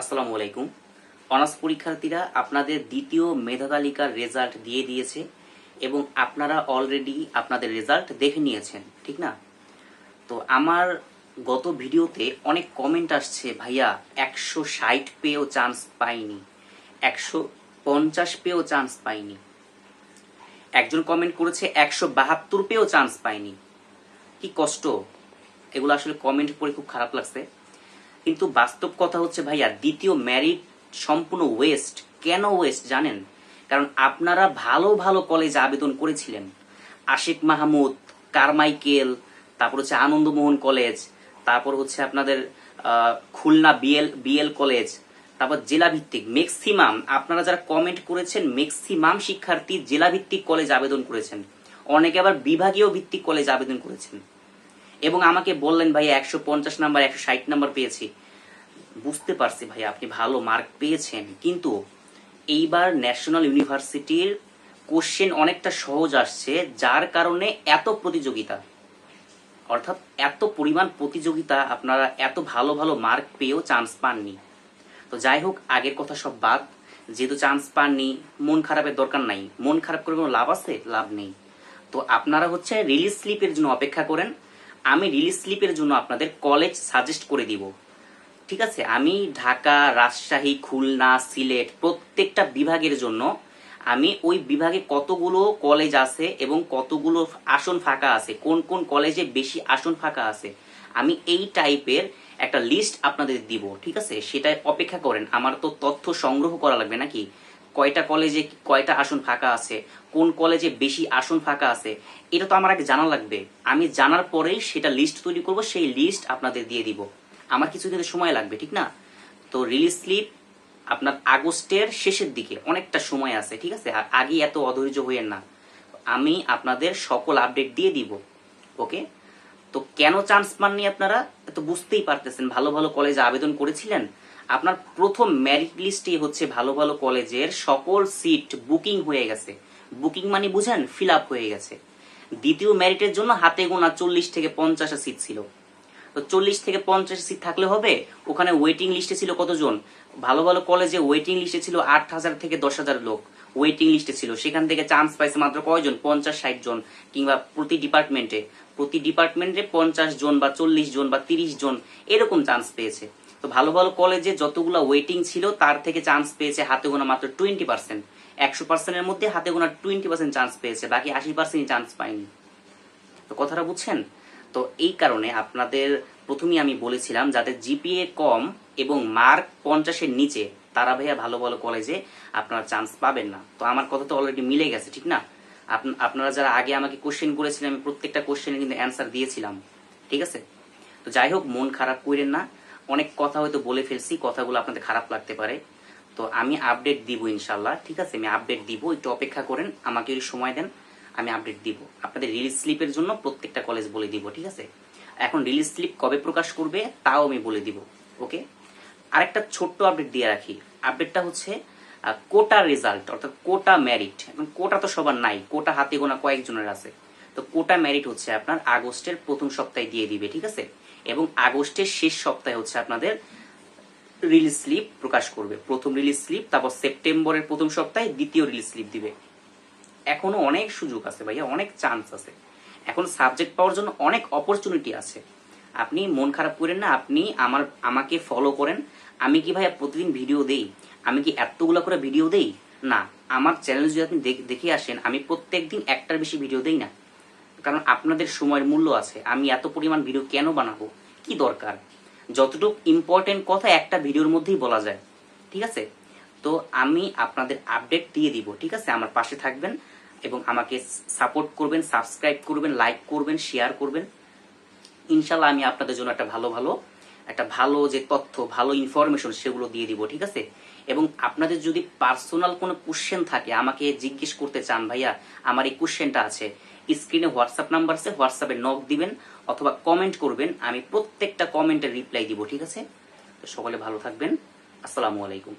আসসালামু আলাইকুম। অনার্স পরীক্ষার্থীরা আপনাদের দ্বিতীয় মেধা তালিকার রেজাল্ট দিয়ে দিয়েছে এবং আপনারা অলরেডি আপনাদের রেজাল্ট দেখে নিয়েছেন, ঠিক না? তো আমার গত ভিডিওতে অনেক কমেন্ট আসছে, ভাইয়া, একশো ষাট পেয়েও চান্স পাইনি, একশো পঞ্চাশ পেয়েও চান্স পাইনি। একজন কমেন্ট করেছে, একশো বাহাত্তর পেয়েও চান্স পাইনি। কি কষ্ট? এগুলো আসলে কমেন্ট পড়ে খুব খারাপ লাগছে। কিন্তু বাস্তব কথা হচ্ছে, ভাইয়া, দ্বিতীয় ম্যারিট সম্পূর্ণ ওয়েস্ট কেন ওয়েস্ট জানেন? কারণ আপনারা ভালো ভালো কলেজে আবেদন করেছিলেন। আশিক মাহমুদ, কারমাইকেল, তারপর হচ্ছে আনন্দমোহন কলেজ তারপর হচ্ছে আপনাদের খুলনা বিএল বিএল কলেজ তারপর জেলা ভিত্তিক ম্যাক্সিমাম আপনারা যারা কমেন্ট করেছেন ম্যাক্সিমাম শিক্ষার্থী জেলা ভিত্তিক কলেজ আবেদন করেছেন। অনেকে আবার বিভাগীয় ভিত্তিক কলেজ আবেদন করেছেন। এবং আমাকে বললেন ভাই একশো পঞ্চাশ নাম্বার, একশো ষাট নাম্বার পেয়েছি। বুঝতে পারছি ভাই আপনি ভালো মার্ক পেয়েছেন, কিন্তু এইবার ন্যাশনাল ইউনিভার্সিটির কোশ্চেন অনেকটা সহজ আসছে, যার কারণে এত প্রতিযোগিতা। অর্থাৎ এত পরিমাণ প্রতিযোগিতা, আপনারা এত ভালো ভালো মার্ক পেয়েও চান্স পাননি। তো যাই হোক, আগের কথা সব বাদ। যেহেতু চান্স পাননি, মন খারাপের দরকার নাই। মন খারাপ করে কোনো লাভ আছে? লাভ নেই। তো আপনারা হচ্ছে রিলিজ স্লিপের জন্য অপেক্ষা করেন। আমি রিলিজ স্লিপের জন্য আপনাদের কলেজ সাজেস্ট করে দিব। ঠিক আছে? আমি ঢাকা, রাজশাহী, খুলনা, সিলেট প্রত্যেকটা বিভাগের জন্য আমি ওই বিভাগে কতগুলো কলেজ আছে এবং কতগুলো আসন ফাঁকা আছে, কোন কোন কলেজে বেশি আসন ফাঁকা আছে, আমি এই টাইপের একটা লিস্ট আপনাদের দিব। ঠিক আছে? সেটা অপেক্ষা করেন। আমার তো তথ্য সংগ্রহ করা লাগবে নাকি? কয়টা কলেজে কয়টা আসন ফাঁকা আছে, কোন কলেজে বেশি আসন ফাঁকা আছে, এটা তো আমার আগে জানা লাগবে। আমি জানার পরেই সেটা লিস্ট তৈরি করব, সেই লিস্ট আপনাদের দিয়ে দিব। আমার কিছু দিতে সময় লাগবে, ঠিক না? তো রিলিজ স্লিপ আপনার আগস্টের শেষের দিকে, অনেকটা সময় আছে, ঠিক আছে? আর আগে এত অধৈর্য হইয়েন না। আমি আপনাদের সকল আপডেট দিয়ে দিব ওকে তো কেন চান্স পাননি আপনারা? তো বুঝতেই পারতেছেন, ভালো ভালো কলেজে আবেদন করেছিলেন আপনার প্রথম মেরিট লিস্টই হচ্ছে ভালো ভালো কলেজের সকল সিট বুকিং হয়ে গেছে। বুকিং মানে বুঝেন ফিল আপ হয়ে গেছে। দ্বিতীয় মেরিটের জন্য হাতে গোনা চল্লিশ থেকে পঞ্চাশ সিট ছিল। তো চল্লিশ থেকে পঞ্চাশ সিট থাকলে হবে, ওখানে ওয়েটিং লিস্টে ছিল কতজন? ভালো ভালো কলেজে ওয়েটিং লিস্টে ছিল আট হাজার থেকে দশ হাজার লোক। ওয়েটিং লিস্টে ছিল। সেখান থেকে চান্স পাইছে মাত্র কয়জন? পঞ্চাশ, ষাট জন কিংবা প্রতি ডিপার্টমেন্টে প্রতি ডিপার্টমেন্টে পঞ্চাশ জন বা চল্লিশ জন বা তিরিশ জন এরকম চান্স পেয়েছে। তো ভালো ভালো কলেজে যতগুলো ওয়েটিং ছিল, তার থেকে চান্স পেয়েছে হাতে গোনা মাত্র টোয়েন্টি পার্সেন্ট একশো পার্সেন্টের মধ্যে হাতে গোনা টোয়েন্টি পার্সেন্ট চান্স পেয়েছে, বাকি আশি পার্সেন্ট চান্স পায়নি। তো কথাটা বুঝছেন? তো এই কারণে আপনাদের প্রথমেই আমি বলেছিলাম যাদের জিপিএ কম এবং মার্ক পঞ্চাশের নিচে, তারা ভাইয়া ভালো ভালো কলেজে আপনারা চান্স পাবেন না। তো আমার কথা তো অলরেডি মিলে গেছে, ঠিক না? আপনারা যারা আগে আমাকে কোশ্চেন করেছিলেন, আমি প্রত্যেকটা কোশ্চেনে কিন্তু অ্যান্সার দিয়েছিলাম। ঠিক আছে? তো যাই হোক, মন খারাপ করেন না। অনেক কথা হয়তো বলে ফেলছি, কথাগুলো আপনাদের খারাপ লাগতে পারে। তো আমি আপডেট দিব ইনশাল্লাহ ঠিক আছে? আমি আপডেট দিব, একটু অপেক্ষা করেন, আমাকে একটু সময় দেন, আমি আপডেট দিব। আপনাদের রিলিজ স্লিপের জন্য প্রত্যেকটা কলেজ বলে দিব, ঠিক আছে? এখন রিলিজ স্লিপ কবে প্রকাশ করবে, তাও আমি বলে দিব ওকে আরেকটা ছোট্ট আপডেট দিয়ে রাখি। আপডেটটা হচ্ছে কোটা রেজাল্ট অর্থাৎ কোটা মেরিট এখন কোটা তো সবার নাই কোটা হাতে গোনা কয়েকজনের আছে। তো কোটা ম্যারিট হচ্ছে আপনার আগস্টের প্রথম সপ্তাহে দিয়ে দিবে, ঠিক আছে? এবং আগস্টের শেষ সপ্তাহে হচ্ছে আপনাদের রিলিজ স্লিপ প্রকাশ করবে। প্রথম রিলিজ স্লিপ তারপর সেপ্টেম্বরের প্রথম সপ্তাহে দ্বিতীয় রিলিজ স্লিপ দিবে। এখনও অনেক সুযোগ আছে ভাইয়া, অনেক চান্স আছে। এখন সাবজেক্ট পাওয়ার জন্য অনেক অপরচুনিটি আছে। আপনি মন খারাপ করেন না, আপনি আমার, আমাকে ফলো করেন। আমি কি ভাইয়া প্রতিদিন ভিডিও দেই? আমি কি এতগুলো করে ভিডিও দেই? না, আমার চ্যানেল যদি আপনি দেখ- আসেন, আমি প্রত্যেক দিন একটার বেশি ভিডিও দেই না। কারণ আপনাদের সময়ের মূল্য আছে। আমি এত পরিমাণ ভিডিও কেন বানাবো? কি দরকার? যতটুকু ইম্পর্টেন্ট কথা একটা ভিডিওর মধ্যেই বলা যায়। ঠিক আছে? তো আমি আপনাদের আপডেট দিয়ে দিব, ঠিক আছে? আমার পাশে থাকবেন এবং আমাকে সাপোর্ট করবেন সাবস্ক্রাইব করবেন লাইক করবেন শেয়ার করবেন। ইনশাল্লাহ আমি আপনাদের জন্য একটা ভালো ভালো, একটা ভালো যে তথ্য, ভালো ইনফরমেশন সেগুলো দিয়ে দিব, ঠিক আছে? এবং আপনাদের যদি পার্সোনাল কোনো কোশ্চেন থাকে, আমাকে জিজ্ঞেস করতে চান, ভাইয়া, আমার এই কোশ্চেনটা আছে। স্ক্রিনে হোয়াটসঅ্যাপ নাম্বার আছে, হোয়াটসঅ্যাপে নক দিবেন অথবা কমেন্ট করবেন, আমি প্রত্যেকটা কমেন্টের রিপ্লাই দিব, ঠিক আছে? সকলে ভালো থাকবেন। আসসালামু আলাইকুম।